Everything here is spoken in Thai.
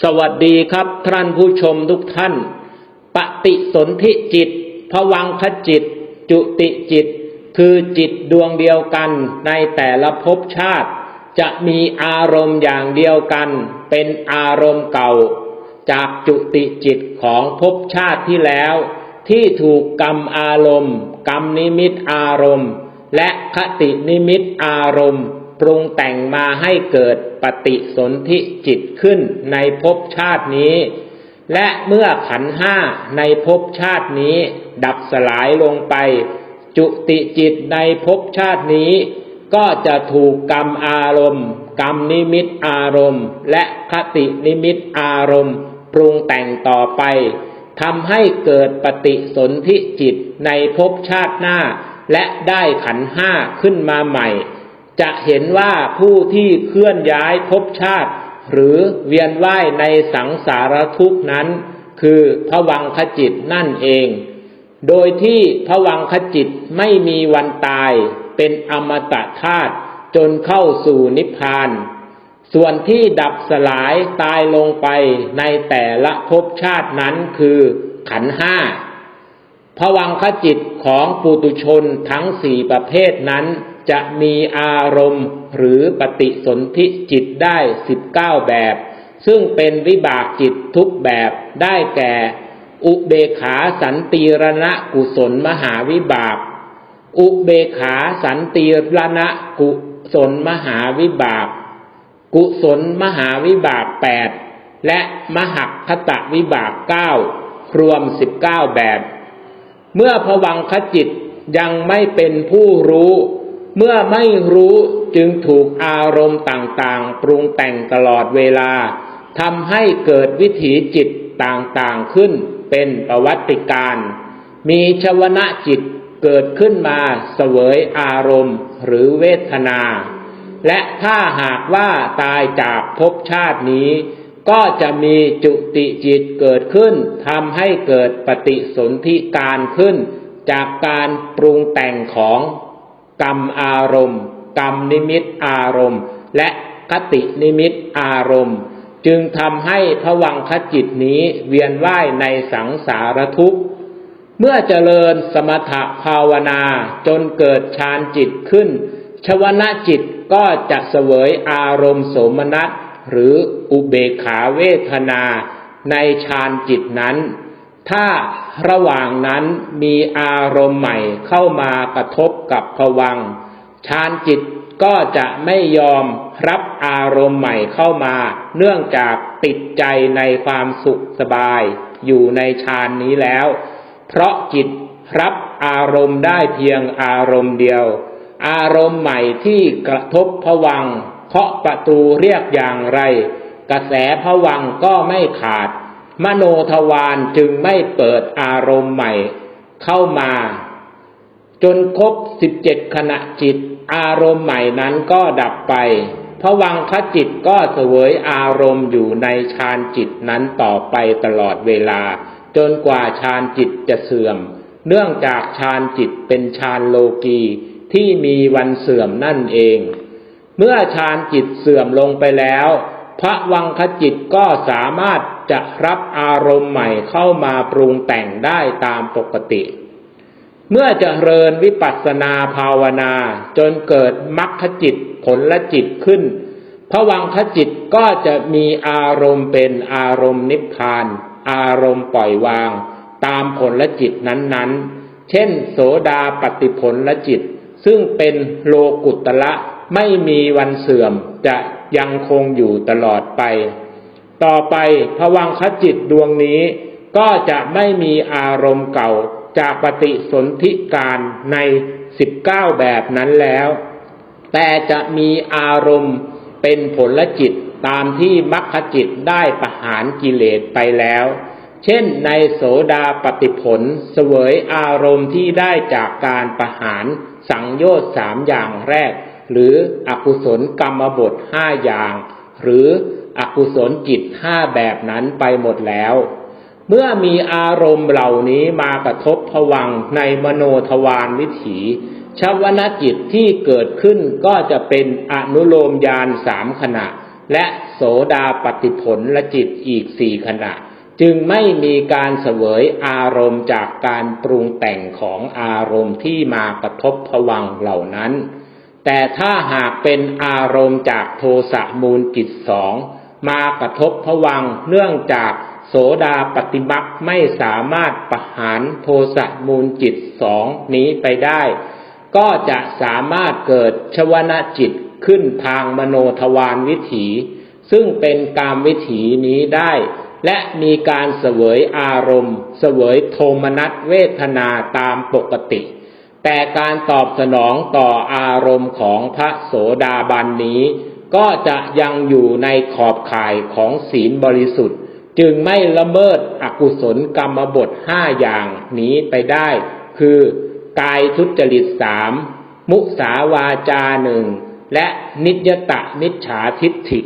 สวัสดีครับท่านผู้ชมทุกท่าน ปฏิสนธิจิตภวังคจิต จุติจิต คือจิตดวงเดียวกันในแต่ละภพชาติ จะมีอารมณ์อย่างเดียวกัน เป็นอารมณ์เก่า จากจุติจิตของภพชาติที่แล้ว ที่ถูกกรรมอารมณ์ กรรมนิมิตอารมณ์ และคตินิมิตอารมณ์ ปรุงแต่งมาให้เกิดปฏิสนธิจิตขึ้นในภพชาตินี้ และเมื่อขันห้าในภพชาตินี้ ดับสลายลงไป จุติจิตในภพชาตินี้ ก็จะถูกกรรมอารมณ์ กรรมนิมิตอารมณ์ และคตินิมิตอารมณ์ ปรุงแต่งต่อไปทำให้เกิดปฏิสนธิจิตในภพชาติหน้า และได้ขันห้าขึ้นมาใหม่ จะเห็นว่าผู้ที่เคลื่อนย้ายภพชาติ หรือเวียนว่ายในสังสารทุกนั้น คือพวังคจิตนั่นเอง โดยที่พวังคจิตไม่มีวันตายเป็นอมตะธาตุจนเข้าสู่นิพพาน ส่วนที่ดับสลายตายลงไปในแต่ละภพชาตินั้นคือขันห้าพวังคจิตของปุตุชนทั้งสี่ประเภทนั้น จะมีอารมณ์หรือปฏิสนธิจิตได้สิบเก้าแบบ ซึ่งเป็นวิบากจิตทุกแบบได้แก่ อุเบขาสันติรณะกุศลมหาวิบาก อุเบขาสันติรณะกุศลมหาวิบาก กุศลมหาวิบากแปดและมหักคตะวิบากเก้ารวมสิบเก้าแบบ เมื่อผวังคจิตยังไม่เป็นผู้รู้ เมื่อไม่รู้จึงถูกอารมณ์ต่างๆ ปรุงแต่งตลอดเวลาทำให้เกิดวิถีจิตต่างๆขึ้นเป็นประวัติการ มีชวนะจิตเกิดขึ้นมาเสวยอารมณ์หรือเวทนา และถ้าหากว่าตายจากภพชาตินี้ ก็จะมีจุติจิตเกิดขึ้นทำให้เกิดปฏิสนธิการขึ้น จากการปรุงแต่งของ กรรมอารมณ์ กรรมนิมิตอารมณ์ และคตินิมิตอารมณ์ จึงทำให้ผวังคจิตนี้เวียนว่ายในสังสารทุกข์ เมื่อเจริญสมถภาวนาจนเกิดฌานจิตขึ้น ชวนะจิตก็จะเสวยอารมณ์โสมนัสหรืออุเบกขาเวทนา ในฌานจิตนั้น ถ้าระหว่างนั้นมีอารมณ์ใหม่เข้ามากระทบกับภวังฌานจิตก็จะไม่ยอมรับอารมณ์ใหม่เข้ามา เนื่องจากติดใจในความสุขสบาย อยู่ในฌานนี้แล้ว เพราะจิตรับอารมณ์ได้เพียงอารมณ์เดียว อารมณ์ใหม่ที่กระทบผวังเคาะประตูเรียกอย่างไร กระแสผวังก็ไม่ขาด มโนทวารจึงไม่เปิดอารมณ์ใหม่เข้ามา จนครบสิบเจ็ดขณะจิต อารมณ์ใหม่นั้นก็ดับไปผวังคจิตก็เสวยอารมณ์อยู่ในฌานจิตนั้นต่อไปตลอดเวลา จนกว่าฌานจิตจะเสื่อม เนื่องจากฌานจิตเป็นฌานโลกีที่มีวันเสื่อมนั่นเอง เมื่อฌานจิตเสื่อมลงไปแล้ว พระวังคจิตก็สามารถจะรับอารมณ์ใหม่เข้ามาปรุงแต่งได้ตามปกติ เมื่อเจริญวิปัสสนาภาวนาจนเกิดมรรคจิตผลละจิตขึ้น พระวังคจิตก็จะมีอารมณ์เป็นอารมณ์นิพพาน อารมณ์ปล่อยวาง ตามผลละจิตนั้นๆ เช่น โสดาปฏิผลละจิต ซึ่งเป็นโลกุตละไม่มีวันเสื่อมจะ ยังคงอยู่ตลอดไป ต่อไปพวังคจิตดวงนี้ ก็จะไม่มีอารมณ์เก่าจากปฏิสนธิการในสิบเก้าแบบนั้นแล้ว แต่จะมีอารมณ์เป็นผลจิตตามที่มรรคจิตได้ประหารกิเลสไปแล้ว เช่นในโสดาปฏิผลเสวยอารมณ์ที่ได้จากการประหารสังโยชน์สามอย่างแรก หรืออกุศลกรรมบทห้าอย่าง หรืออกุศลจิตห้าแบบนั้นไปหมดแล้ว เมื่อมีอารมณ์เหล่านี้มากระทบผวังในมโนทวารวิถีชาวนะจิตที่เกิดขึ้นก็จะเป็นอนุโลมญาณสามขณะ และโสดาปฏิผลละจิตอีกสี่ขณะ จึงไม่มีการเสวยอารมณ์จากการปรุงแต่งของอารมณ์ที่มากระทบผวังเหล่านั้น แต่ถ้าหากเป็นอารมณ์จากโทสะมูลจิตสองมากระทบผวังเนื่องจากโสดาปฏิมักไม่สามารถประหารโทสะมูลจิตสองนี้ไปได้ ก็จะสามารถเกิดชวนาจิตขึ้นทางมโนทวารวิถี ซึ่งเป็นกามวิถีนี้ได้ และมีการเสวยอารมณ์ เสวยโทมนัสเวทนาตามปกติ แต่การตอบสนองต่ออารมณ์ของพระโสดาบันนี้ ก็จะยังอยู่ในขอบข่ายของศีลบริสุทธิ์ จึงไม่ละเมิดอกุศลกรรมบทห้าอย่างนี้ไปได้ คือกายทุจริตสามมุสาวาจาหนึ่งและนิยตะมิจฉาทิฏฐิ